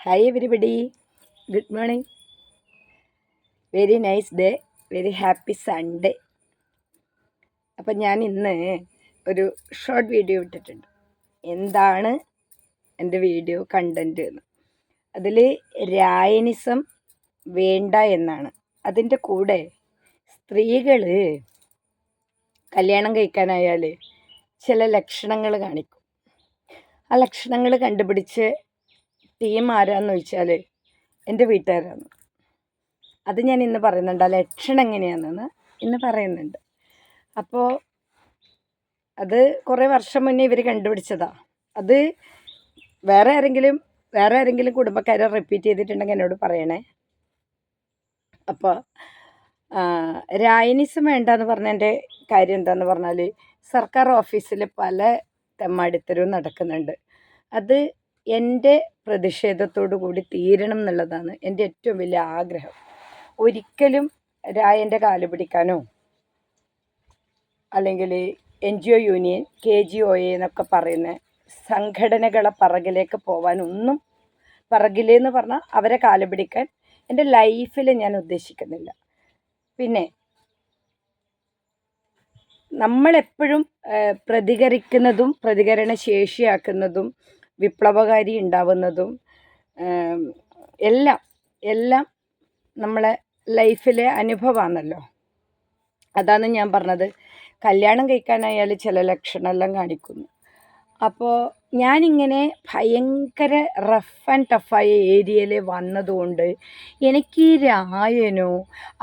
Hi everybody good morning very nice day very happy Sunday അപ്പം ഞാൻ ഇന്ന് ഒരു ഷോർട്ട് വീഡിയോ ഇട്ടിട്ടുണ്ട്. എന്താണ് എന്റെ വീഡിയോ കണ്ടന്റ് എന്ന്. അതിൽ രായനിസം വേണ്ട എന്നാണ്. അതിന്റെ കൂടെ സ്ത്രീകൾ കല്യാണം കഴിക്കാനായാൽ ചില ലക്ഷണങ്ങൾ കാണിക്കും. ആ ലക്ഷണങ്ങൾ കണ്ടുപിടിച്ച് ടീം ആരാന്ന് ചോദിച്ചാൽ എന്റെ വീട്ടുകാരാണ് അത് ഞാൻ ഇന്ന് പറയുന്നുണ്ട്. ആ ലക്ഷണം എങ്ങനെയാണെന്ന് ഇന്ന് പറയുന്നുണ്ട്. അപ്പോൾ അത് കുറേ വർഷം മുന്നേ ഇവർ കണ്ടുപിടിച്ചതാ. അത് വേറെ ആരെങ്കിലും വേറെ ആരെങ്കിലും കുടുംബക്കാരെ റിപ്പീറ്റ് ചെയ്തിട്ടുണ്ടെങ്കിൽ എന്നോട് പറയണേ. അപ്പോൾ രായനിസം വേണ്ടെന്ന് പറഞ്ഞതിന്റെ കാര്യം എന്താന്ന് പറഞ്ഞാൽ സർക്കാർ ഓഫീസിൽ പല തെമ്മാടിത്തരവും നടക്കുന്നുണ്ട്. അത് എന്റെ പ്രതിഷേധത്തോടു കൂടി തീരണം എന്നുള്ളതാണ് എന്റെ ഏറ്റവും വലിയ ആഗ്രഹം. ഒരിക്കലും രായന്റെ കാൽ പിടിക്കാനോ അല്ലെങ്കിൽ N G O union K G O A എന്നൊക്കെ പറയുന്ന സംഘടനകളെ പറകിലേക്ക് പോകാനൊന്നും പറകിലെന്ന് പറഞ്ഞാൽ അവരെ കാൽ പിടിക്കാൻ എന്റെ ലൈഫിൽ ഞാൻ ഉദ്ദേശിക്കുന്നില്ല. പിന്നെ നമ്മളെപ്പോഴും പ്രതികരിക്കുന്നതും പ്രതികരണ ശേഷിയാക്കുന്നതും വിപ്ലവകാരി ഉണ്ടാവുന്നതും എല്ലാം എല്ലാം നമ്മളെ ലൈഫിലെ അനുഭവമാണല്ലോ അതാണ് ഞാൻ പറഞ്ഞത്. കല്യാണം കഴിക്കാനായാൽ ചില ലക്ഷണമെല്ലാം കാണിക്കുന്നു. അപ്പോൾ ഞാനിങ്ങനെ ഭയങ്കര റഫ് ആൻഡ് ടഫായ ഏരിയയിൽ വന്നതുകൊണ്ട് എനിക്ക് രായനോ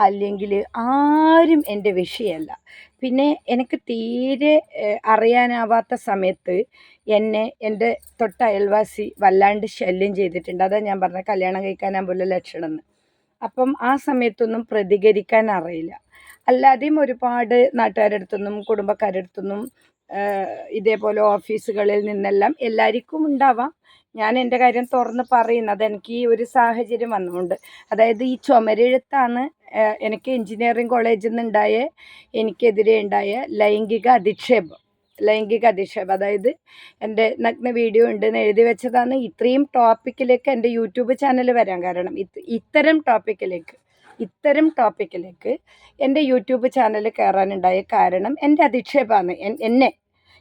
അല്ലെങ്കിൽ ആരും എന്റെ വിഷയമല്ല. പിന്നെ എനിക്ക് തീരെ അറിയാനാവാത്ത സമയത്ത് എന്നെ എന്റെ തൊട്ട അയൽവാസി വല്ലാണ്ട് ശല്യം ചെയ്തിട്ടുണ്ട്. അതാ ഞാൻ പറഞ്ഞ കല്യാണം കഴിക്കാനാൻ പോലെ ലക്ഷണം എന്ന് അപ്പം ആ സമയത്തൊന്നും പ്രതികരിക്കാൻ അറിയില്ല. അല്ലാതെയും ഒരുപാട് നാട്ടുകാരുടെ അടുത്തുനിന്നും കുടുംബക്കാരുടെ അടുത്തുനിന്നും ഇതേപോലെ ഓഫീസുകളിൽ നിന്നെല്ലാം എല്ലാവർക്കും ഉണ്ടാവാം. ഞാൻ എന്റെ കാര്യം തുറന്ന് പറയുന്നത് എനിക്ക് ഈ ഒരു സാഹചര്യം വന്നുകൊണ്ട്. അതായത് ഈ ചുമരെഴുത്താണ് എനിക്ക് എഞ്ചിനീയറിംഗ് കോളേജിൽ നിന്നുണ്ടായ എനിക്കെതിരെ ഉണ്ടായ ലൈംഗിക അധിക്ഷേപം. ലൈംഗിക അധിക്ഷേപം. അതായത് എന്റെ നഗ്ന വീഡിയോ ഉണ്ടെന്ന് എഴുതി വെച്ചതാണ്. ഇത്രയും ടോപ്പിക്കിലേക്ക് എന്റെ യൂട്യൂബ് ചാനൽ വരാൻ കാരണം. ഇത്തരം ടോപ്പിക്കിലേക്ക് ഇത്തരം ടോപ്പിക്കിലേക്ക് എന്റെ യൂട്യൂബ് ചാനൽ കയറാനുണ്ടായ കാരണം എന്റെ അധിക്ഷേപമാണ്. എന്നെ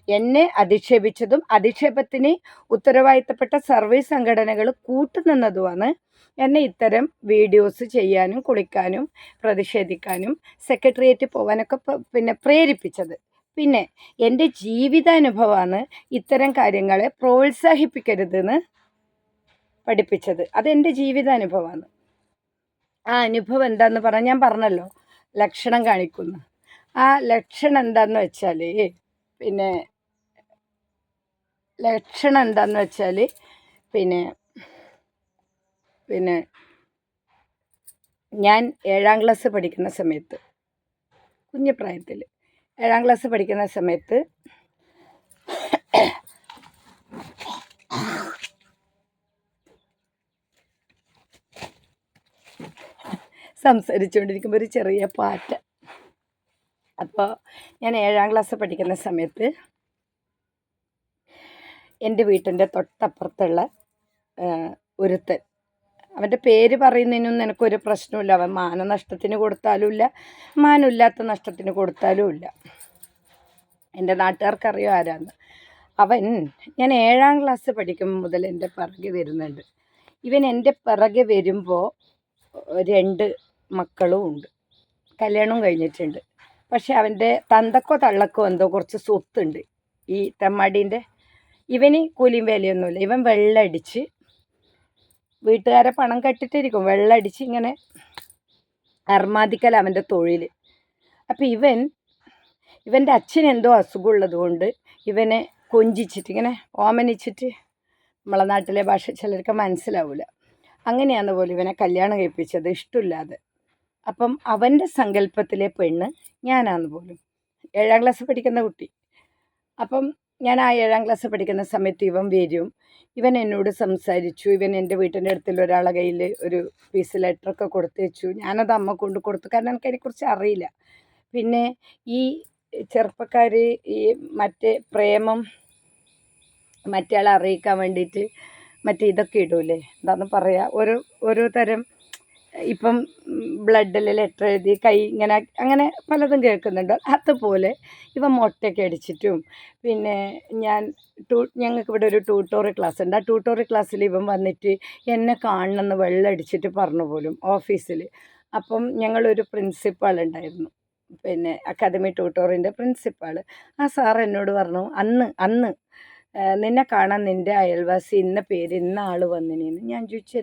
എന്നെ അധിക്ഷേപിച്ചതും അധിക്ഷേപത്തിന് ഉത്തരവാദിത്തപ്പെട്ട സർവീസ് സംഘടനകൾ കൂട്ടുനിന്നതുമാണ് എന്നെ ഇത്തരം വീഡിയോസ് ചെയ്യാനും കുളിക്കാനും പ്രതിഷേധിക്കാനും സെക്രട്ടേറിയറ്റ് പോകാനൊക്കെ പിന്നെ പ്രേരിപ്പിച്ചത്. പിന്നെ എന്റെ ജീവിതാനുഭവമാണ് ഇത്തരം കാര്യങ്ങളെ പ്രോത്സാഹിപ്പിക്കരുതെന്ന് പഠിപ്പിച്ചത്. അതെന്റെ ജീവിതാനുഭവമാണ്. ആ അനുഭവം എന്താന്ന് പറഞ്ഞാൽ ഞാൻ പറഞ്ഞല്ലോ. ലക്ഷണം കാണിക്കുന്നു. ആ ലക്ഷണം എന്താന്ന് വെച്ചാൽ പിന്നെ ലക്ഷണം എന്താന്ന് വെച്ചാൽ പിന്നെ പിന്നെ ഞാൻ ഏഴാം ക്ലാസ് പഠിക്കുന്ന സമയത്ത് കുഞ്ഞു പ്രായത്തിൽ ഏഴാം ക്ലാസ് പഠിക്കുന്ന സമയത്ത് സംസാരിച്ചുകൊണ്ടിരിക്കുമ്പോൾ ഒരു ചെറിയ പാറ്റ അപ്പോൾ ഞാൻ ഏഴാം ക്ലാസ് പഠിക്കുന്ന സമയത്ത് എന്റെ വീട്ടിന്റെ തൊട്ടപ്പുറത്തുള്ള ഒരുത്തൻ. അവന്റെ പേര് പറയുന്നതിനൊന്നും എനിക്കൊരു പ്രശ്നമില്ല അവൻ മാനനഷ്ടത്തിന് കൊടുത്താലുമില്ല മാനമില്ലാത്ത നഷ്ടത്തിന് കൊടുത്താലുമില്ല. എന്റെ നാട്ടുകാർക്കറിയോ ആരാന്ന്? അവൻ ഞാൻ ഏഴാം ക്ലാസ് പഠിക്കുമ്പോൾ മുതൽ എന്റെ പിറകെ വരുന്നുണ്ട്. ഇവൻ എന്റെ പിറകെ വരുമ്പോൾ രണ്ട് മക്കളും ഉണ്ട്. കല്യാണവും കഴിഞ്ഞിട്ടുണ്ട്. പക്ഷെ അവന്റെ തന്തക്കോ തള്ളക്കോ എന്തോ കുറച്ച് സ്വത്തുണ്ട്. ഈ തെമ്മാടീന്റെ ഇവന് കൂലിയും വേലയൊന്നുമില്ല. ഇവൻ വെള്ളടിച്ച് വീട്ടുകാരെ പണം കെട്ടിട്ടിരിക്കും. വെള്ളടിച്ച് ഇങ്ങനെ അർമാദിക്കൽ അവന്റെ തൊഴിൽ അപ്പം ഇവൻ ഇവന്റെ അച്ഛൻ എന്തോ അസുഖമുള്ളത് കൊണ്ട് ഇവനെ കൊഞ്ചിച്ചിട്ട് ഇങ്ങനെ ഓമനിച്ചിട്ട് നമ്മളെ നാട്ടിലെ ഭാഷ ചിലർക്ക് മനസ്സിലാവില്ല അങ്ങനെയാണ് പോലും ഇവനെ കല്യാണം കഴിപ്പിച്ചത്. ഇഷ്ടമില്ലാതെ. അപ്പം അവന്റെ സങ്കല്പത്തിലെ പെണ്ണ് ഞാനാന്ന് പോലും. ഏഴാം ക്ലാസ് പഠിക്കുന്ന കുട്ടി. അപ്പം ഞാൻ ആ ഏഴാം ക്ലാസ് പഠിക്കുന്ന സമയത്ത് ഇവൻ വരും. ഇവൻ എന്നോട് സംസാരിച്ചു. ഇവൻ എന്റെ വീട്ടിന്റെ അടുത്തുള്ള ഒരാളെ കയ്യിൽ ഒരു പീസ് ലെറ്ററൊക്കെ കൊടുത്തു വെച്ചു. ഞാനത് അമ്മ കൊണ്ട് കൊടുത്തു. കാരണം എനിക്ക് അതിനെക്കുറിച്ച് അറിയില്ല. പിന്നെ ഈ ചെറുപ്പക്കാർ ഈ മറ്റേ പ്രേമം മറ്റേ ആളെ അറിയിക്കാൻ വേണ്ടിയിട്ട് മറ്റേ ഇതൊക്കെ ഇടൂലേ? എന്താണെന്ന് പറയുക ഓരോ ഓരോ തരം ഇപ്പം ബ്ലഡിൽ ലെറ്റർ എഴുതി കൈ ഇങ്ങനെ അങ്ങനെ പലതും കേൾക്കുന്നുണ്ട്. അതുപോലെ ഇവ മുട്ടയൊക്കെ അടിച്ചിട്ടും പിന്നെ ഞാൻ ടൂ ഞങ്ങൾക്ക് ഇവിടെ ഒരു ട്യൂട്ടോറിയൽ ക്ലാസ് ഉണ്ട്. ആ ട്യൂട്ടോറിയൽ ക്ലാസ്സിൽ ഇവൻ വന്നിട്ട് എന്നെ കാണണമെന്ന് വെള്ളം അടിച്ചിട്ട് പറഞ്ഞു പോലും ഓഫീസിൽ. അപ്പം ഞങ്ങളൊരു പ്രിൻസിപ്പാൾ ഉണ്ടായിരുന്നു. പിന്നെ അക്കാദമി ട്യൂട്ടോറിന്റെ പ്രിൻസിപ്പാൾ ആ സാർ എന്നോട് പറഞ്ഞു അന്ന് അന്ന് നിന്നെ കാണാൻ നിന്റെ അയൽവാസി ഇന്ന പേര് ഇന്ന ആൾ വന്നിനേന്ന് ഞാൻ ചോദിച്ചു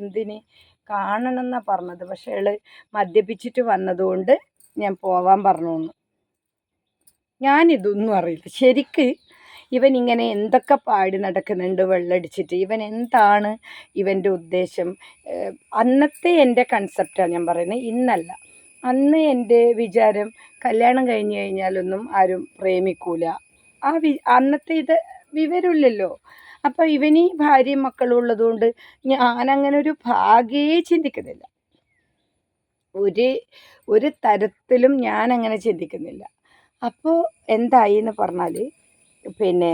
കാണണം എന്നാണ് പറഞ്ഞത്. പക്ഷേ അയാൾ മദ്യപിച്ചിട്ട് വന്നതുകൊണ്ട് ഞാൻ പോവാൻ പറഞ്ഞു ഞാനിതൊന്നും അറിയില്ല. ശരിക്ക് ഇവൻ ഇങ്ങനെ എന്തൊക്കെ പാടി നടക്കുന്നുണ്ട് വെള്ളടിച്ചിട്ട്. ഇവൻ എന്താണ് ഇവന്റെ ഉദ്ദേശം? അന്നത്തെ എന്റെ കൺസെപ്റ്റാണ് ഞാൻ പറയുന്നത്. ഇന്നല്ല. അന്ന് എന്റെ വിചാരം കല്യാണം കഴിഞ്ഞ് കഴിഞ്ഞാലൊന്നും ആരും പ്രേമിക്കൂല. ആ വി അന്നത്തെ ഇത് വിവരമില്ലല്ലോ. അപ്പോൾ ഇവന് ഭാര്യയും മക്കളും ഉള്ളതുകൊണ്ട് ഞാനങ്ങനെ ഒരു ഭാഗ്യേ ചിന്തിക്കുന്നില്ല. ഒരു ഒരു തരത്തിലും ഞാൻ അങ്ങനെ ചിന്തിക്കുന്നില്ല. അപ്പോൾ എന്തായി എന്ന് പറഞ്ഞാൽ പിന്നെ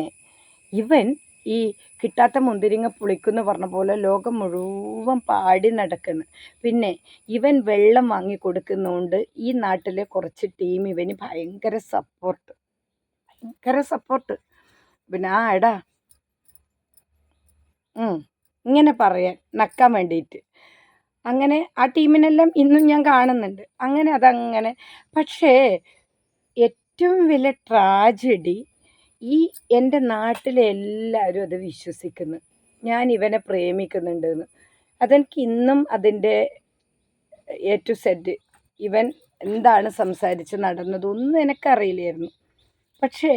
ഇവൻ ഈ കിട്ടാത്ത മുന്തിരിങ്ങ പുളിക്കുന്നു പറഞ്ഞ പോലെ ലോകം മുഴുവൻ പാടി നടക്കുന്നു. പിന്നെ ഇവൻ വെള്ളം വാങ്ങി കൊടുക്കുന്നതുകൊണ്ട് ഈ നാട്ടിലെ കുറച്ച് ടീം ഇവന് ഭയങ്കര സപ്പോർട്ട് ഭയങ്കര സപ്പോർട്ട് പിന്നെ ആ എടാ ഇങ്ങനെ പറയാൻ നക്കാൻ വേണ്ടിയിട്ട് അങ്ങനെ ആ ടീമിനെല്ലാം ഇന്നും ഞാൻ കാണുന്നുണ്ട്. അങ്ങനെ അതങ്ങനെ. പക്ഷേ ഏറ്റവും വലിയ ട്രാജഡി ഈ എന്റെ നാട്ടിലെ എല്ലാവരും അത് വിശ്വസിക്കുന്നു. ഞാൻ ഇവനെ പ്രേമിക്കുന്നുണ്ടെന്ന്. അതെനിക്ക് ഇന്നും അതിന്റെ എ ടു സെഡ് ഇവൻ എന്താണ് സംസാരിച്ച് നടന്നതൊന്നും എനിക്കറിയില്ലായിരുന്നു. പക്ഷേ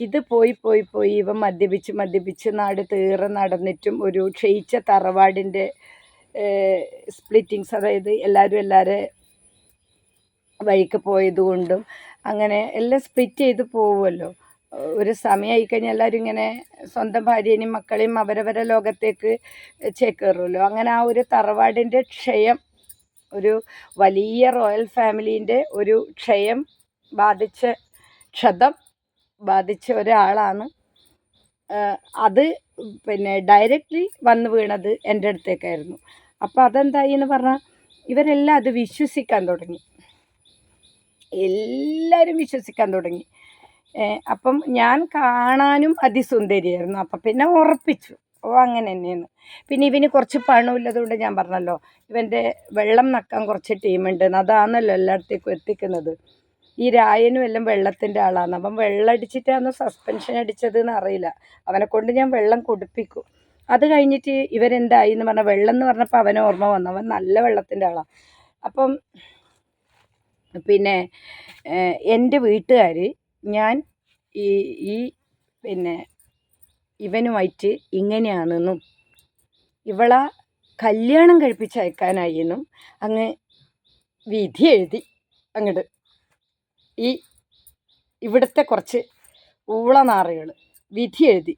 ഇത് പോയി പോയി പോയി. ഇവ മദ്യപിച്ച് മദ്യപിച്ച് നാട് തീറെ നടന്നിട്ടും ഒരു ക്ഷയിച്ച തറവാടിന്റെ സ്പ്ലിറ്റിങ്സ് അതായത് എല്ലാവരും എല്ലാവരെ വഴിക്ക് പോയതുകൊണ്ടും അങ്ങനെ എല്ലാം സ്പ്ലിറ്റ് ചെയ്ത് പോവുമല്ലോ ഒരു സമയമായി കഴിഞ്ഞാൽ എല്ലാവരും ഇങ്ങനെ സ്വന്തം ഭാര്യേനെയും മക്കളെയും അവരവരെ ലോകത്തേക്ക് ചേക്കേറുമല്ലോ അങ്ങനെ ആ ഒരു തറവാടിന്റെ ക്ഷയം ഒരു വലിയ റോയൽ ഫാമിലീന്റെ ഒരു ക്ഷയം ബാധിച്ച ക്ഷതം ബാധിച്ച ഒരാളാണ്. അത് പിന്നെ ഡയറക്റ്റ്ലി വന്ന് വീണത് എന്റെ അടുത്തേക്കായിരുന്നു. അപ്പോൾ അതെന്തായി എന്ന് പറഞ്ഞാൽ ഇവരെല്ലാം അത് വിശ്വസിക്കാൻ തുടങ്ങി. എല്ലാവരും വിശ്വസിക്കാൻ തുടങ്ങി. അപ്പം ഞാൻ കാണാനും അതിസുന്ദരിയായിരുന്നു. അപ്പം പിന്നെ ഉറപ്പിച്ചു. ഓ അങ്ങനെ തന്നെയാണ്. പിന്നെ ഇവന് കുറച്ച് പണമില്ലതുകൊണ്ട് ഞാൻ പറഞ്ഞല്ലോ ഇവന്റെ വെള്ളം നക്കാൻ കുറച്ച് ടീമുണ്ട്. അതാണല്ലോ എല്ലായിടത്തേക്കും എത്തിക്കുന്നത്. ഈ രായനും എല്ലാം വെള്ളത്തിന്റെ ആളാണ് അപ്പം വെള്ളം അടിച്ചിട്ടാണ് സസ്പെൻഷൻ അടിച്ചത് എന്ന് അറിയില്ല. അവനെ കൊണ്ട് ഞാൻ വെള്ളം കുടിപ്പിക്കും. അത് കഴിഞ്ഞിട്ട് ഇവരെന്തായി എന്ന് പറഞ്ഞാൽ വെള്ളം എന്ന് പറഞ്ഞപ്പോൾ അവന് ഓർമ്മ വന്നു. അവൻ നല്ല വെള്ളത്തിന്റെ ആളാണ് അപ്പം പിന്നെ എന്റെ വീട്ടുകാർ ഞാൻ ഈ ഈ പിന്നെ ഇവനുമായിട്ട് ഇങ്ങനെയാണെന്നും ഇവള കല്യാണം കഴിപ്പിച്ച് അയക്കാനായി എന്നും അങ്ങ് വിധി എഴുതി അങ്ങോട്ട് ഈ ഇവിടുത്തെ കുറച്ച് ഊളനാറുകൾ വിധി എഴുതി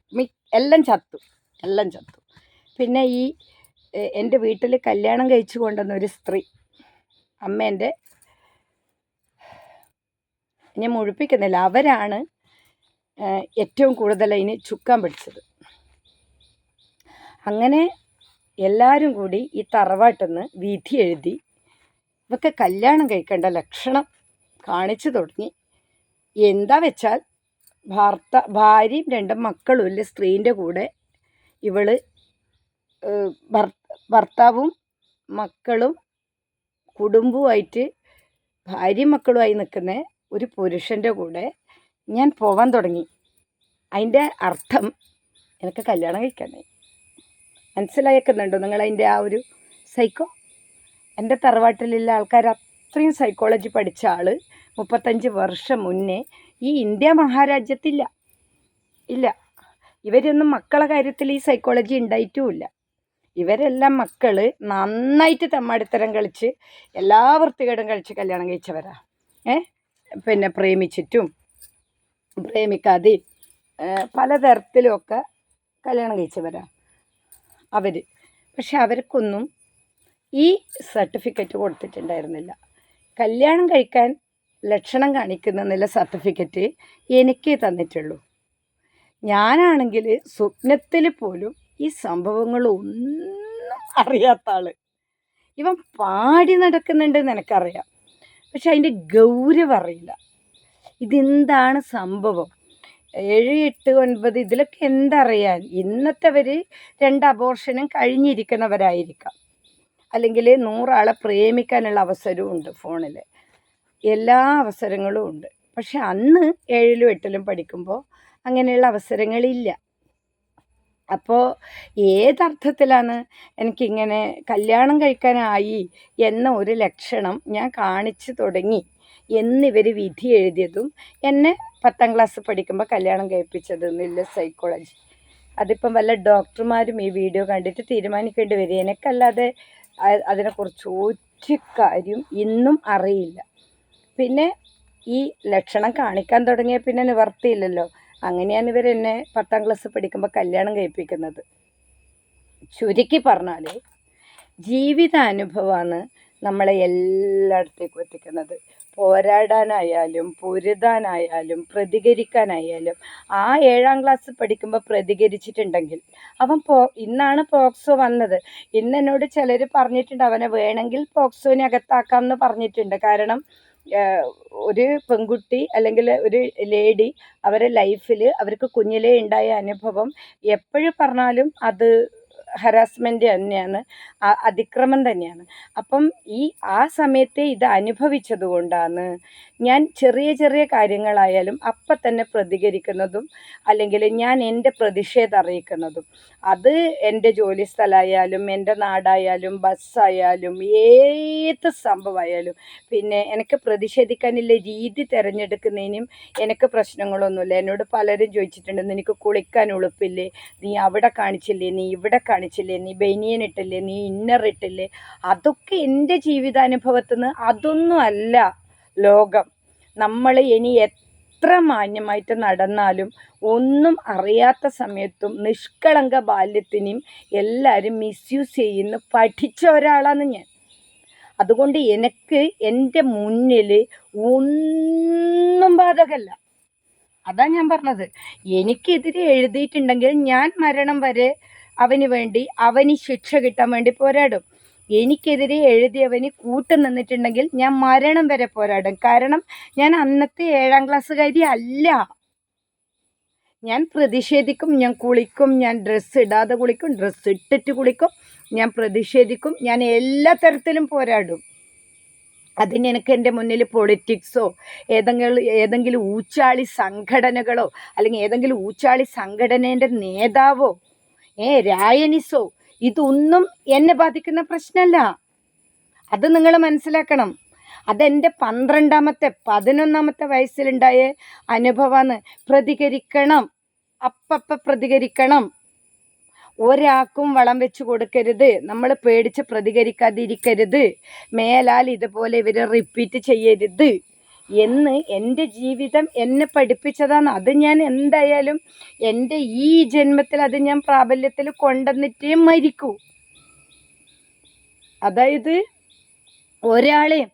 എല്ലാം ചത്തു എല്ലാം ചത്തു. പിന്നെ ഈ എന്റെ വീട്ടിൽ കല്യാണം കഴിച്ചു കൊണ്ടുവന്ന ഒരു സ്ത്രീ അമ്മേന്റെ ഞാൻ മുഴിപ്പിക്കുന്നില്ല. അവരാണ് ഏറ്റവും കൂടുതൽ അതിന് ചുക്കാൻ പിടിച്ചത്. അങ്ങനെ എല്ലാവരും കൂടി ഈ തറവാട്ടിൽ നിന്ന് വിധി എഴുതി ഇവക്ക് കല്യാണം കഴിക്കേണ്ട ലക്ഷണം കാണിച്ചു തുടങ്ങി. എന്താ വെച്ചാൽ ഭർത്ത ഭാര്യയും രണ്ടും മക്കളും ഇല്ല സ്ത്രീന്റെ കൂടെ. ഇവൾ ഭർത്താവും മക്കളും കുടുംബവുമായിട്ട് ഭാര്യയും മക്കളുമായി നിൽക്കുന്ന ഒരു പുരുഷന്റെ കൂടെ ഞാൻ പോവാൻ തുടങ്ങി. അതിന്റെ അർത്ഥം എനിക്ക് കല്യാണം കഴിക്കണേ നിങ്ങൾ അതിന്റെ ആ ഒരു സൈക്കോ എന്റെ തറവാട്ടിലുള്ള ആൾക്കാർ അത്രയും സൈക്കോളജി പഠിച്ച ആൾ മുപ്പത്തഞ്ച് വർഷം മുന്നേ ഈ ഇന്ത്യ മഹാരാജ്യത്തില്ല. ഇല്ല. ഇവരൊന്നും മക്കളെ കാര്യത്തിൽ ഈ സൈക്കോളജി ഉണ്ടായിട്ടുമില്ല ഇവരെല്ലാം മക്കൾ നന്നായിട്ട് തമ്മടിത്തരം കളിച്ച് എല്ലാ വൃത്തികേടും കളിച്ച് കല്യാണം കഴിച്ചവരാ. ഏ? പിന്നെ പ്രേമിച്ചിട്ടും പ്രേമിക്കാതെ പലതരത്തിലുമൊക്കെ കല്യാണം കഴിച്ചവരാ അവർ പക്ഷെ അവർക്കൊന്നും ഈ സർട്ടിഫിക്കറ്റ് കൊടുത്തിട്ടുണ്ടായിരുന്നില്ല. കല്യാണം കഴിക്കാൻ ലക്ഷണം കാണിക്കുന്ന നില സർട്ടിഫിക്കറ്റ് എനിക്ക് തന്നിട്ടുള്ളൂ. ഞാനാണെങ്കിൽ സ്വപ്നത്തിൽ പോലും ഈ സംഭവങ്ങളൊന്നും അറിയാത്ത ആൾ ഇവൻ പാടി നടക്കുന്നുണ്ട് നിനക്കറിയാം പക്ഷെ അതിന്റെ ഗൗരവം അറിയില്ല. ഇതെന്താണ് സംഭവം? ഏഴ് എട്ട് ഒൻപത് ഇതിലൊക്കെ എന്തറിയാൻ? ഇന്നത്തെ അവർ രണ്ട് അബോർഷനും കഴിഞ്ഞിരിക്കുന്നവരായിരിക്കാം. അല്ലെങ്കിൽ നൂറാളെ പ്രേമിക്കാനുള്ള അവസരവും ഉണ്ട് ഫോണിൽ എല്ലാ അവസരങ്ങളും ഉണ്ട്. പക്ഷെ അന്ന് ഏഴിലും എട്ടിലും പഠിക്കുമ്പോൾ അങ്ങനെയുള്ള അവസരങ്ങളില്ല. അപ്പോൾ ഏതർത്ഥത്തിലാണ് എനിക്കിങ്ങനെ കല്യാണം കഴിക്കാനായി എന്ന ഒരു ലക്ഷണം ഞാൻ കാണിച്ചു തുടങ്ങി എന്നിവർ വിധി എഴുതിയതും എന്നെ പത്താം ക്ലാസ് പഠിക്കുമ്പോൾ കല്യാണം കഴിപ്പിച്ചതെന്നില്ല സൈക്കോളജി അതിപ്പം വല്ല ഡോക്ടർമാരും ഈ വീഡിയോ കണ്ടിട്ട് തീരുമാനിക്കേണ്ടി വരും. എനിക്കല്ലാതെ അതിനെക്കുറിച്ച് ഒരു കാര്യം ഇന്നും അറിയില്ല. പിന്നെ ഈ ലക്ഷണം കാണിക്കാൻ തുടങ്ങിയ പിന്നെ നിവർത്തിയില്ലല്ലോ. അങ്ങനെയാണ് ഇവർ എന്നെ പത്താം ക്ലാസ് പഠിക്കുമ്പോൾ കല്യാണം കഴിപ്പിക്കുന്നത്. ചുരുക്കി പറഞ്ഞാൽ ജീവിതാനുഭവമാണ് നമ്മളെ എല്ലായിടത്തേക്കും എത്തിക്കുന്നത്. പോരാടാനായാലും പൊരുതാനായാലും പ്രതികരിക്കാനായാലും ആ ഏഴാം ക്ലാസ് പഠിക്കുമ്പോൾ പ്രതികരിച്ചിട്ടുണ്ടെങ്കിൽ അവൻ പോ ഇന്നാണ് പോക്സോ വന്നത്. ഇന്ന് എന്നോട് ചിലർ പറഞ്ഞിട്ടുണ്ട് അവനെ വേണമെങ്കിൽ പോക്സോനെ അകത്താക്കാം എന്ന് പറഞ്ഞിട്ടുണ്ട്. കാരണം ഒരു പെൺകുട്ടി അല്ലെങ്കിൽ ഒരു ലേഡി അവരെ ലൈഫിൽ അവർക്ക് കുഞ്ഞിലേ ഉണ്ടായ അനുഭവം എപ്പോഴും പറഞ്ഞാലും അത് ഹരാസ്മെന്റ് തന്നെയാണ് അതിക്രമം തന്നെയാണ്. അപ്പം ഈ ആ സമയത്തെ ഇത് അനുഭവിച്ചത് കൊണ്ടാണ് ഞാൻ ചെറിയ ചെറിയ കാര്യങ്ങളായാലും അപ്പം തന്നെ പ്രതികരിക്കുന്നതും അല്ലെങ്കിൽ ഞാൻ എന്റെ പ്രതിഷേധം അറിയിക്കുന്നതും. അത് എന്റെ ജോലി സ്ഥലമായാലും എന്റെ നാടായാലും ബസ്സായാലും ഏത് സംഭവമായാലും പിന്നെ എനിക്ക് പ്രതിഷേധിക്കാനുള്ള രീതി തിരഞ്ഞെടുക്കുന്നതിനും എനിക്ക് പ്രശ്നങ്ങളൊന്നുമില്ല. എന്നോട് പലരും ചോദിച്ചിട്ടുണ്ട് നിനക്ക് കുളിക്കാൻ ഉളുപ്പില്ലേ? നീ അവിടെ കാണിച്ചില്ലേ? നീ ഇവിടെ നീ ബനിയൻ ഇട്ടില്ലേ? നീ ഇന്നർ ഇട്ടില്ലേ? അതൊക്കെ എന്റെ ജീവിതാനുഭവത്തിൽ നിന്ന് അതൊന്നും അല്ല ലോകം. നമ്മൾ ഇനി എത്ര മാന്യമായിട്ട് നടന്നാലും ഒന്നും അറിയാത്ത സമയത്തും നിഷ്കളങ്ക ബാല്യത്തിനെയും എല്ലാവരും മിസ്യൂസ് ചെയ്യുന്ന പഠിച്ച ഒരാളാണ് ഞാൻ. അതുകൊണ്ട് എനിക്ക് എന്റെ മുന്നിൽ ഒന്നും ബാധകല്ല. അതാ ഞാൻ പറഞ്ഞത്. എനിക്കെതിരെ എഴുതിയിട്ടുണ്ടെങ്കിൽ ഞാൻ മരണം വരെ അവന് വേണ്ടി അവന് ശിക്ഷ കിട്ടാൻ വേണ്ടി പോരാടും. എനിക്കെതിരെ എഴുതിയവന് കൂട്ടു നിന്നിട്ടുണ്ടെങ്കിൽ ഞാൻ മരണം വരെ പോരാടും. കാരണം ഞാൻ അന്നത്തെ ഏഴാം ക്ലാസ്സുകാരി അല്ല. ഞാൻ പ്രതിഷേധിക്കും ഞാൻ കുളിക്കും ഞാൻ ഡ്രസ്സ് ഇടാതെ കുളിക്കും ഡ്രസ്സ് ഇട്ടിട്ട് കുളിക്കും ഞാൻ പ്രതിഷേധിക്കും ഞാൻ എല്ലാ തരത്തിലും പോരാടും. അതിന് എനിക്ക് എന്റെ മുന്നിൽ പൊളിറ്റിക്സോ ഏതെങ്കിലും ഏതെങ്കിലും ഊച്ചാളി സംഘടനകളോ അല്ലെങ്കിൽ ഏതെങ്കിലും ഊച്ചാളി സംഘടനേന്റെ നേതാവോ ഏ രായനിസോ ഇതൊന്നും എന്നെ ബാധിക്കുന്ന പ്രശ്നമല്ല അത് നിങ്ങൾ മനസ്സിലാക്കണം. അതെന്റെ പന്ത്രണ്ടാമത്തെ പതിനൊന്നാമത്തെ വയസ്സിലുണ്ടായ അനുഭവമാണ് പ്രതികരിക്കണം. അപ്പപ്പ പ്രതികരിക്കണം. ഒരാൾക്കും വളം വെച്ച് കൊടുക്കരുത്. നമ്മൾ പേടിച്ച് പ്രതികരിക്കാതിരിക്കരുത്. മേലാൽ ഇതുപോലെ ഇവർ റിപ്പീറ്റ് ചെയ്യരുത്. എന്ന് എന്റെ ജീവിതം എന്നെ പഠിപ്പിച്ചതാണ്. അത് ഞാൻ എന്തായാലും എന്റെ ഈ ജന്മത്തിൽ അത് ഞാൻ പ്രാബല്യത്തിൽ കൊണ്ടുവന്നിട്ടേ മരിക്കൂ. അതായത് ഒരാളെയും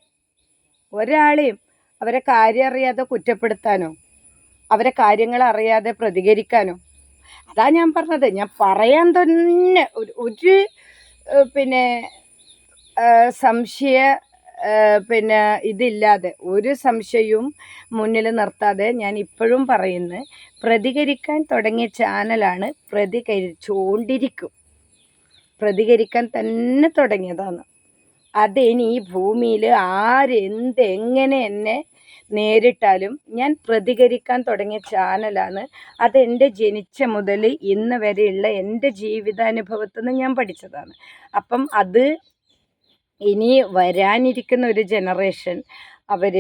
ഒരാളെയും അവരെ കാര്യം അറിയാതെ കുറ്റപ്പെടുത്താനോ അവരെ കാര്യങ്ങൾ അറിയാതെ പ്രതികരിക്കാനോ. അതാ ഞാൻ പറഞ്ഞത്. ഞാൻ പറയാൻ തന്നെ ഒരു പിന്നെ സംശയ പിന്നെ ഇതില്ലാതെ ഒരു സംശയവും മുന്നിൽ നിർത്താതെ ഞാൻ ഇപ്പോഴും പറയുന്നത് പ്രതികരിക്കാൻ തുടങ്ങിയ ചാനലാണ് പ്രതികരിച്ചുകൊണ്ടിരിക്കും പ്രതികരിക്കാൻ തന്നെ തുടങ്ങിയതാണ്. അതിനി ഈ ഭൂമിയിൽ ആരെന്ത് എങ്ങനെ എന്നെ നേരിട്ടാലും ഞാൻ പ്രതികരിക്കാൻ തുടങ്ങിയ ചാനലാണ്. അതെന്റെ ജനിച്ച മുതൽ ഇന്ന് വരെയുള്ള എന്റെ ജീവിതാനുഭവത്തിൽ നിന്ന് ഞാൻ പഠിച്ചതാണ്. അപ്പം അത് ഇനി വരാനിരിക്കുന്ന ഒരു ജനറേഷൻ അവർ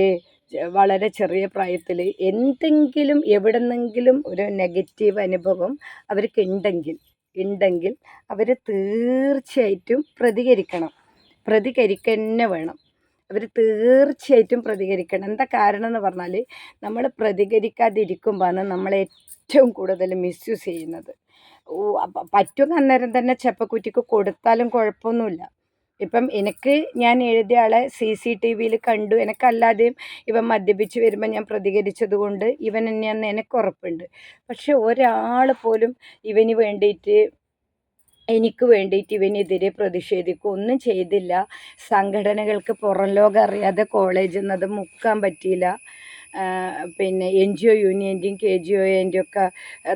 വളരെ ചെറിയ പ്രായത്തിൽ എന്തെങ്കിലും എവിടെന്നെങ്കിലും ഒരു നെഗറ്റീവ് അനുഭവം അവർക്ക് ഉണ്ടെങ്കിൽ ഉണ്ടെങ്കിൽ അവർ തീർച്ചയായിട്ടും പ്രതികരിക്കണം. പ്രതികരിക്കന്നെ വേണം. അവർ തീർച്ചയായിട്ടും പ്രതികരിക്കണം. എന്താ കാരണം എന്ന് പറഞ്ഞാൽ നമ്മൾ പ്രതികരിക്കാതിരിക്കുമ്പോഴാണ് നമ്മൾ ഏറ്റവും കൂടുതൽ മിസ്യൂസ് ചെയ്യുന്നത്. പറ്റുന്ന അന്നേരം തന്നെ ചെപ്പക്കുറ്റിക്ക് കൊടുത്താലും കുഴപ്പമൊന്നുമില്ല. ഇപ്പം എനിക്ക് ഞാൻ എഴുതിയ ആളെ സി സി ടി വിയിൽ കണ്ടു. എനിക്കല്ലാതെയും ഇവൻ മദ്യപിച്ച് വരുമ്പോൾ ഞാൻ പ്രതികരിച്ചത് കൊണ്ട് ഇവൻ തന്നെയാണെന്ന് എനിക്ക് ഉറപ്പുണ്ട്. പക്ഷെ ഒരാൾ പോലും ഇവന് വേണ്ടിയിട്ട് എനിക്ക് വേണ്ടിയിട്ട് ഇവനെതിരെ പ്രതിഷേധിക്കുക ഒന്നും ചെയ്തില്ല. സംഘടനകൾക്ക് പുറം ലോകം അറിയാതെ കോളേജിൽ നിന്ന് അത് മുക്കാൻ പറ്റിയില്ല. പിന്നെ എൻ ജി ഒ യൂണിയന്റെയും കെ ജി ഒന്റെയും ഒക്കെ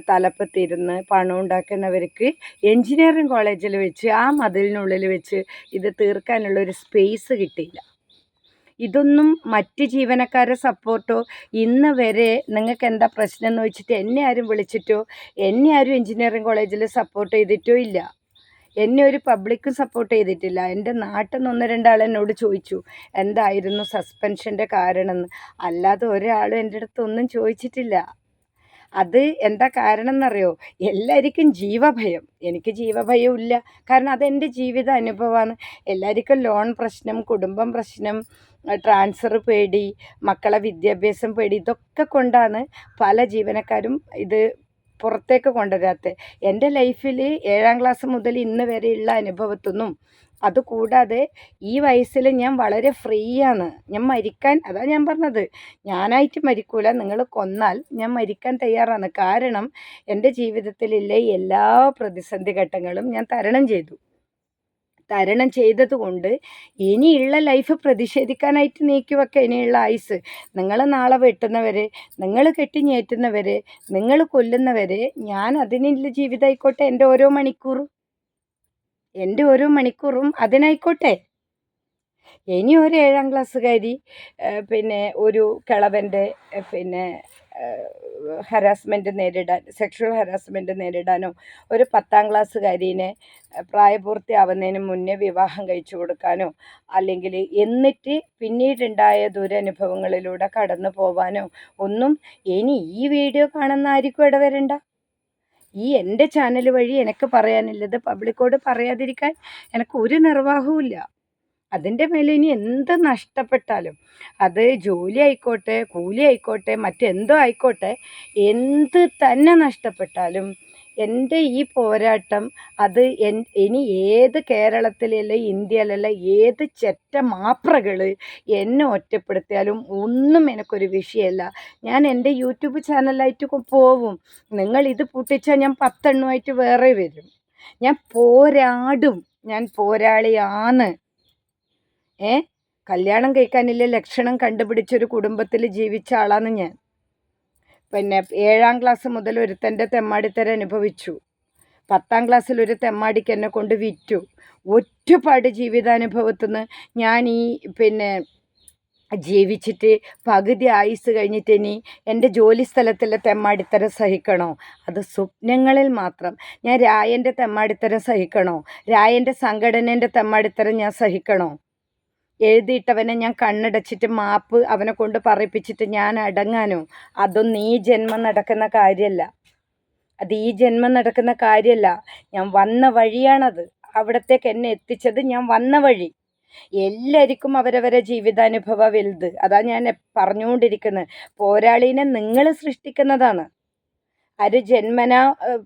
തലപ്പത്തിരുന്ന് പണം ഉണ്ടാക്കുന്നവർക്ക് എൻജിനീയറിംഗ് കോളേജിൽ വെച്ച് ആ മതിലിനുള്ളിൽ വെച്ച് ഇത് തീർക്കാനുള്ള ഒരു സ്പേസ് കിട്ടിയില്ല. ഇതൊന്നും മറ്റ് ജീവനക്കാരെ സപ്പോർട്ടോ ഇന്ന് വരെ നിങ്ങൾക്ക് എന്താ പ്രശ്നം എന്ന് വെച്ചിട്ട് എന്നെ ആരും വിളിച്ചിട്ടോ എന്നെ ആരും എഞ്ചിനീയറിംഗ് കോളേജിൽ സപ്പോർട്ട് ചെയ്തിട്ടോ ഇല്ല. എന്നെ ഒരു പബ്ലിക്കും സപ്പോർട്ട് ചെയ്തിട്ടില്ല. എന്റെ നാട്ടിൽ നിന്ന് ഒന്ന് രണ്ടാൾ എന്നോട് ചോദിച്ചു എന്തായിരുന്നു സസ്പെൻഷന്റെ കാരണം അല്ലാതെ ഒരാളും എന്റെ അടുത്ത് ഒന്നും ചോദിച്ചിട്ടില്ല. അത് എന്താ കാരണം എന്നറിയോ എല്ലാവർക്കും ജീവഭയം. എനിക്ക് ജീവഭയം ഇല്ല കാരണം അതെന്റെ ജീവിത അനുഭവമാണ്. എല്ലാവർക്കും ലോൺ പ്രശ്നം കുടുംബം പ്രശ്നം ട്രാൻസ്ഫർ പേടി മക്കളെ വിദ്യാഭ്യാസം പേടി ഇതൊക്കെ കൊണ്ടാണ് പല ജീവനക്കാരും ഇത് പുറത്തേക്ക് കൊണ്ടുവരാത്തത് എന്റെ ലൈഫിൽ ഏഴാം ക്ലാസ് മുതൽ ഇന്ന് വരെയുള്ള അനുഭവത്തൊന്നും അതുകൂടാതെ ഈ വയസ്സിൽ ഞാൻ വളരെ ഫ്രീ ആണ് ഞാൻ മരിക്കാൻ അതാ ഞാൻ പറഞ്ഞത്. ഞാനായിട്ട് മരിക്കൂല നിങ്ങൾ കൊന്നാൽ ഞാൻ മരിക്കാൻ തയ്യാറാണ്. കാരണം എന്റെ ജീവിതത്തിലുള്ള എല്ലാ പ്രതിസന്ധി ഘട്ടങ്ങളും ഞാൻ തരണം ചെയ്തു. തരണം ചെയ്തതുകൊണ്ട് ഇനിയുള്ള ലൈഫ് പ്രതിഷേധിക്കാനായിട്ട് നീക്കിവെക്കുക ഇനിയുള്ള ആയുസ് നിങ്ങൾ നാളെ വെട്ടുന്നവരെ നിങ്ങൾ കെട്ടിഞ്ഞേറ്റുന്നവരെ നിങ്ങൾ കൊല്ലുന്നവരെ ഞാൻ അതിനുള്ള ജീവിതമായിക്കോട്ടെ എന്റെ ഓരോ മണിക്കൂറും. എന്റെ ഓരോ മണിക്കൂറും അതിനായിക്കോട്ടെ. ഇനി ഒരു ഏഴാം ക്ലാസ്സുകാരി പിന്നെ ഒരു കിളവന്റെ പിന്നെ ഹരാസ്മെന്റ് നേരിടാൻ സെക്ഷൽ ഹരാസ്മെന്റ് നേരിടാനോ ഒരു പത്താം ക്ലാസ്സുകാരീനെ പ്രായപൂർത്തിയാവുന്നതിന് മുന്നേ വിവാഹം കഴിച്ചു കൊടുക്കാനോ അല്ലെങ്കിൽ എന്നിട്ട് പിന്നീടുണ്ടായ ദുരനുഭവങ്ങളിലൂടെ കടന്നു പോവാനോ ഒന്നും ഇനി ഈ വീഡിയോ കാണുന്ന ആർക്കും ഇടവരണ്ട ഈ എന്റെ ചാനൽ വഴി എനിക്ക് പറയാനുള്ളത് പബ്ലിക്കോട് പറയാതിരിക്കാൻ എനിക്ക് ഒരു നിർവാഹവും അതിന്റെ മേലെ ഇനി എന്ത് നഷ്ടപ്പെട്ടാലും അത് ജോലി ആയിക്കോട്ടെ കൂലി ആയിക്കോട്ടെ മറ്റെന്തോ ആയിക്കോട്ടെ എന്ത് തന്നെ നഷ്ടപ്പെട്ടാലും എന്റെ ഈ പോരാട്ടം അത് എൻ ഇനി ഏത് കേരളത്തിലല്ല ഇന്ത്യയിലല്ല ഏത് ചെറ്റ മാപ്രകൾ എന്നെ ഒറ്റപ്പെടുത്തിയാലും ഒന്നും എനിക്കൊരു വിഷയമല്ല. ഞാൻ എന്റെ യൂട്യൂബ് ചാനലായിട്ട് പോവും. നിങ്ങൾ ഇത് പൊട്ടിച്ചാൽ ഞാൻ പത്തെണ്ണമായിട്ട് വേറെ വരും. ഞാൻ പോരാടും. ഞാൻ പോരാളിയാണ്. ഏ? കല്യാണം കഴിക്കാനില്ല ലക്ഷണം കണ്ടുപിടിച്ചൊരു കുടുംബത്തിൽ ജീവിച്ച ആളാണ് ഞാൻ. പിന്നെ ഏഴാം ക്ലാസ് മുതൽ ഒരുത്തന്റെ തെമ്മാടിത്തരം അനുഭവിച്ചു. പത്താം ക്ലാസ്സിൽ ഒരു തെമ്മാടിക്ക് എന്നെ കൊണ്ട് വിറ്റു. ഒറ്റപ്പാട് ജീവിതാനുഭവത്തിൽ നിന്ന് ഞാൻ ഈ പിന്നെ ജീവിച്ചിട്ട് പകുതി ആയുസ് കഴിഞ്ഞിട്ട് ഇനി എന്റെ ജോലി സ്ഥലത്തിലെ തെമ്മാടിത്തരം സഹിക്കണോ? അത് സ്വപ്നങ്ങളിൽ മാത്രം. ഞാൻ രായന്റെ തെമ്മാടിത്തരം സഹിക്കണോ? രായന്റെ സംഘടനേന്റെ തെമ്മാടിത്തരം ഞാൻ സഹിക്കണോ? എഴുതിയിട്ടവനെ ഞാൻ കണ്ണടച്ചിട്ട് മാപ്പ് അവനെ കൊണ്ട് പറയിപ്പിച്ചിട്ട് ഞാൻ അടങ്ങാനോ? അതൊന്നും ഈ ജന്മം നടക്കുന്ന കാര്യമല്ല അത് ഈ ജന്മം നടക്കുന്ന കാര്യമല്ല ഞാൻ വന്ന വഴിയാണത്. അവിടത്തേക്ക് എന്നെ എത്തിച്ചത് ഞാൻ വന്ന വഴി. എല്ലാവർക്കും അവരവരെ ജീവിതാനുഭവ വലുത്. അതാ ഞാൻ പറഞ്ഞുകൊണ്ടിരിക്കുന്നത്. പോരാളീനെ നിങ്ങൾ സൃഷ്ടിക്കുന്നതാണ്. അര് ജന്മന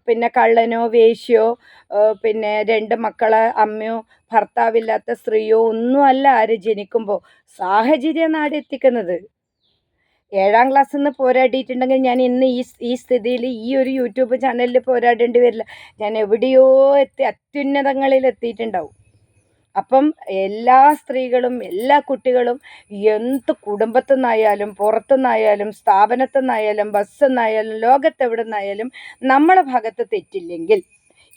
പിന്നെ കള്ളനോ വേശ്യോ പിന്നെ രണ്ട് മക്കളെ അമ്മയോ ഭർത്താവില്ലാത്ത സ്ത്രീയോ ഒന്നുമല്ല ആര് ജനിക്കുമ്പോൾ സാഹചര്യം നാടെത്തിക്കുന്നത്. ഏഴാം ക്ലാസ്സിൽ നിന്ന് പോരാടിയിട്ടുണ്ടെങ്കിൽ ഞാൻ ഇന്ന് ഈ ഈ സ്ഥിതിയിൽ ഈ ഒരു യൂട്യൂബ് ചാനലിൽ പോരാടേണ്ടി വരില്ല. ഞാൻ എവിടെയോ എത്തി അത്യുന്നതങ്ങളിൽ എത്തിയിട്ടുണ്ടാവും അപ്പം എല്ലാ സ്ത്രീകളും എല്ലാ കുട്ടികളും എന്ത് കുടുംബത്തു നിന്നായാലും പുറത്തു നിന്നായാലും സ്ഥാപനത്തു നിന്നായാലും ബസ്സിൽ നിന്നായാലും ലോകത്തെവിടെ നിന്നായാലും നമ്മളെ ഭാഗത്ത് തെറ്റില്ലെങ്കിൽ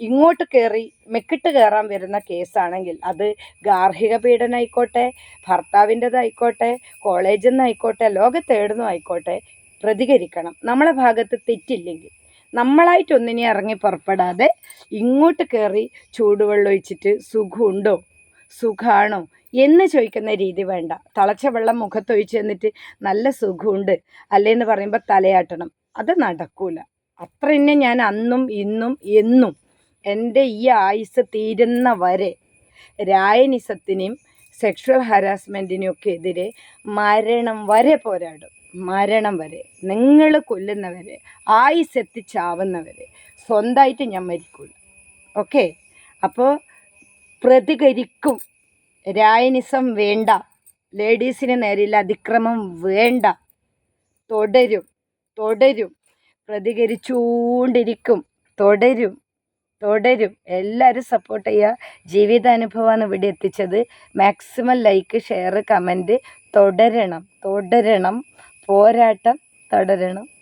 ഇങ്ങോട്ട് കയറി മെക്കിട്ട് കയറാൻ വരുന്ന കേസാണെങ്കിൽ അത് ഗാർഹിക പീഡനമായിക്കോട്ടെ ഭർത്താവിന്റെതായിക്കോട്ടെ കോളേജിൽ നിന്നായിക്കോട്ടെ ലോകത്തേടുന്നു ആയിക്കോട്ടെ പ്രതികരിക്കണം. നമ്മളെ ഭാഗത്ത് തെറ്റില്ലെങ്കിൽ നമ്മളായിട്ടൊന്നിനെ ഇറങ്ങി പുറപ്പെടാതെ ഇങ്ങോട്ട് കയറി ചൂടുവെള്ളം ഒഴിച്ചിട്ട് സുഖമുണ്ടോ? സുഖാണോ? എന്ന് ചോദിക്കുന്ന രീതി വേണ്ട. തിളച്ച വെള്ളം മുഖത്തൊഴിച്ച് എന്നിട്ട് നല്ല സുഖമുണ്ട്. അല്ലേന്ന് പറയുമ്പോൾ തലയാട്ടണം. അത് നടക്കൂല. അത്ര തന്നെ ഞാൻ അന്നും ഇന്നും എന്നും എന്റെ ഈ ആയുസ് തീരുന്ന വരെ രായനിസത്തിനെയും സെക്ഷൽ ഹരാസ്മെന്റിനും ഒക്കെ എതിരെ മരണം വരെ പോരാടും. മരണം വരെ. നിങ്ങൾ കൊല്ലുന്നവരെ ആയുസ് എത്തിച്ചാവുന്നവരെ സ്വന്തമായിട്ട് ഞാൻ മരിക്കൂല ഓക്കെ അപ്പോൾ പ്രതികരിക്കും. രായനിസം വേണ്ട. ലേഡീസിന് നേരെയുള്ള അതിക്രമം വേണ്ട. തുടരും. തുടരും. പ്രതികരിച്ചുകൊണ്ടിരിക്കും. തുടരും. തുടരും. എല്ലാവരും സപ്പോർട്ട് ചെയ്യുക. ജീവിതാനുഭവമാണ് ഇവിടെ എത്തിച്ചത്. മാക്സിമം ലൈക്ക് ഷെയർ കമന്റ് തുടരണം. തുടരണം. പോരാട്ടം തുടരണം.